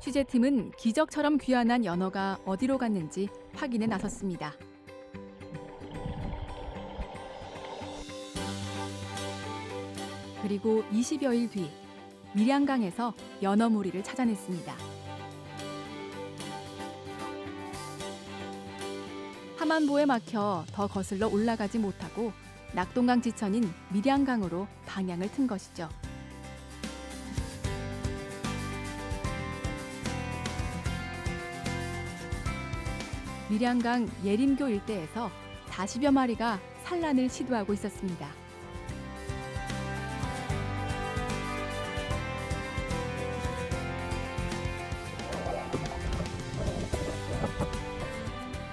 취재팀은 기적처럼 귀환한 연어가 어디로 갔는지 확인에 나섰습니다. 그리고 20여일 뒤 밀양강에서 연어 무리를 찾아냈습니다. 하만보에 막혀 더 거슬러 올라가지 못하고 낙동강 지천인 밀양강으로 방향을 튼 것이죠. 밀양강 예림교 일대에서 40여 마리가 산란을 시도하고 있었습니다.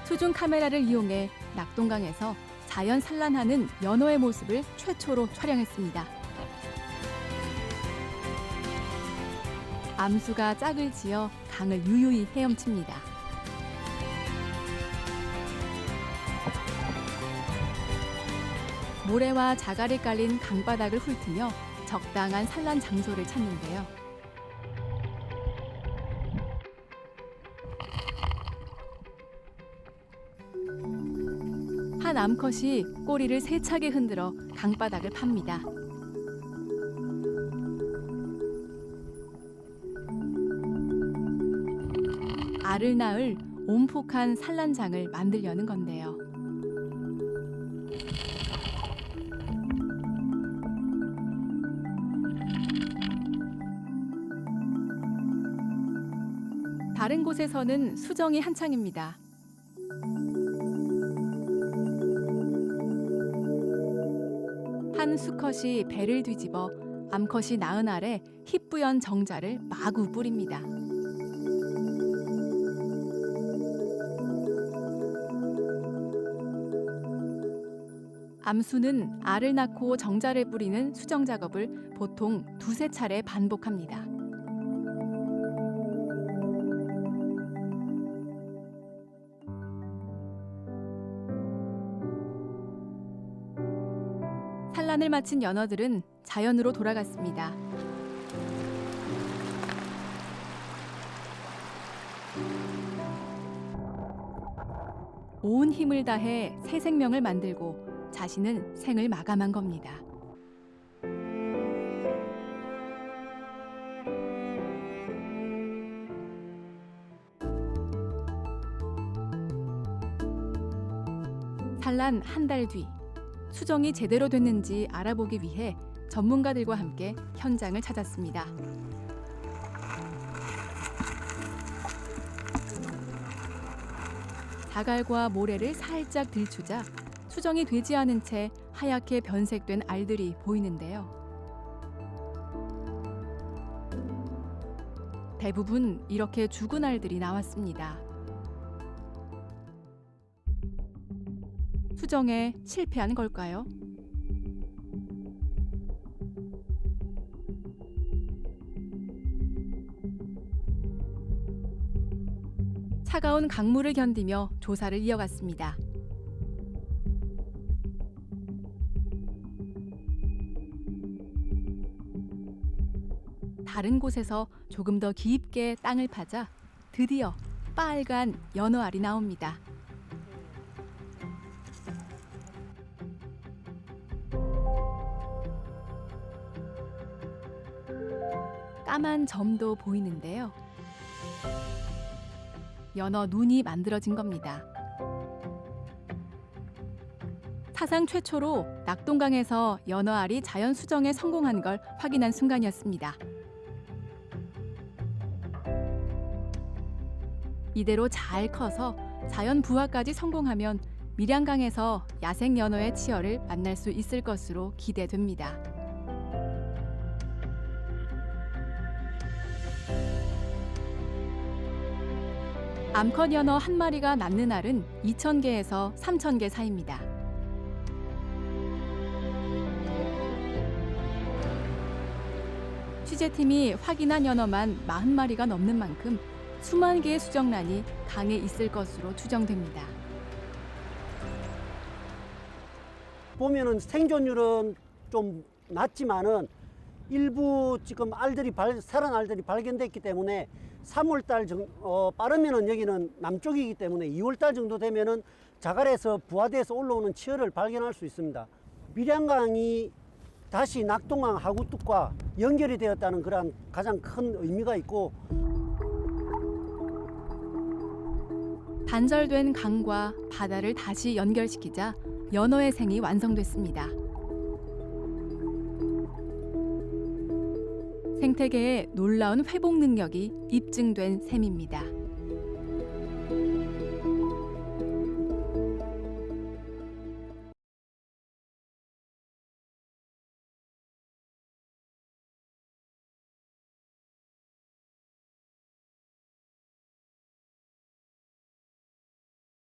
수중 카메라를 이용해 낙동강에서 자연 산란하는 연어의 모습을 최초로 촬영했습니다. 암수가 짝을 지어 강을 유유히 헤엄칩니다. 모래와 자갈이 깔린 강바닥을 훑으며 적당한 산란 장소를 찾는데요. 한 암컷이 꼬리를 세차게 흔들어 강바닥을 팝니다. 알을 낳을 온폭한 산란장을 만들려는 건데요. 다른 곳에서는 수정이 한창입니다. 한 수컷이 배를 뒤집어 암컷이 낳은 알에 희뿌연 정자를 마구 뿌립니다. 암수는 알을 낳고 정자를 뿌리는 수정 작업을 보통 두세 차례 반복합니다. 산란을 마친 연어들은 자연으로 돌아갔습니다. 온 힘을 다해 새 생명을 만들고 자신은 생을 마감한 겁니다. 산란 한 달 뒤 수정이 제대로 됐는지 알아보기 위해 전문가들과 함께 현장을 찾았습니다. 자갈과 모래를 살짝 들추자 수정이 되지 않은 채 하얗게 변색된 알들이 보이는데요. 대부분 이렇게 죽은 알들이 나왔습니다. 수정에 실패한 걸까요? 차가운 강물을 견디며 조사를 이어갔습니다. 다른 곳에서 조금 더 깊게 땅을 파자 드디어 빨간 연어 알이 나옵니다. 까만 점도 보이는데요. 연어 눈이 만들어진 겁니다. 사상 최초로 낙동강에서 연어 알이 자연 수정에 성공한 걸 확인한 순간이었습니다. 이대로 잘 커서 자연 부화까지 성공하면 밀양강에서 야생 연어의 치어를 만날 수 있을 것으로 기대됩니다. 암컷 연어 한 마리가 낳는 알은 2,000개에서 3,000개 사이입니다. 취재팀이 확인한 연어만 40마리가 넘는 만큼 수만 개의 수정란이 강에 있을 것으로 추정됩니다. 보면은 생존율은 좀 낮지만은 일부 지금 알들이 발, 살은 알들이 발견됐기 때문에 3월달 정, 어, 빠르면은 여기는 남쪽이기 때문에 2월달 정도 되면은 자갈에서 부화돼서 올라오는 치어를 발견할 수 있습니다. 밀양강이 다시 낙동강 하구뚝과 연결이 되었다는 그런 가장 큰 의미가 있고 단절된 강과 바다를 다시 연결시키자 연어의 생이 완성됐습니다. 생태계의 놀라운 회복 능력이 입증된 셈입니다.